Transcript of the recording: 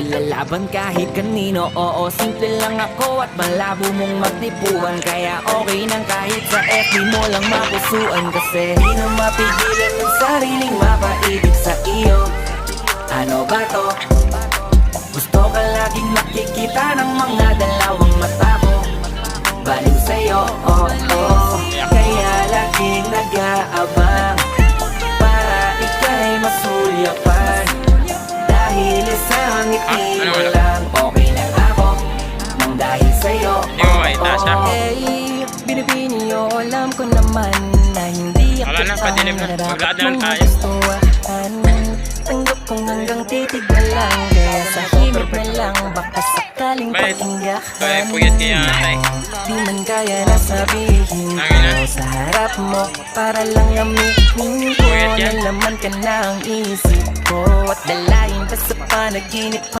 ilalaban kahit kanino Oo, simple lang ako at malabo mong magtipuan. Kaya okay nang kahit sa FB mo lang mapusuan. Kasi di na mapigilan ng sariling mapaibig sa iyo. Ano ba to? Gusto ka laging nakikita ng mga dalawang mata mo. Baliw sa'yo, oh, oh Kaya laging nag-aabang ano mo lang Okay na ako Nang dahil sa'yo, Hindi mo makita siya. Binibini o alam ko naman Na hindi ako Wala na, padilim na. Maglakad na lang mong tayo. gustuhan Tanggap kong hanggang titig na lang Kaya sa himig na lang Baka sakaling pakinggan Kaya puyat kaya atay. Di man kaya na sabihin Tangina. ko sa harap mo Para lang aminin ko Puyat yan. Na laman ka na ang isip ko At dalayin pa sa panaginip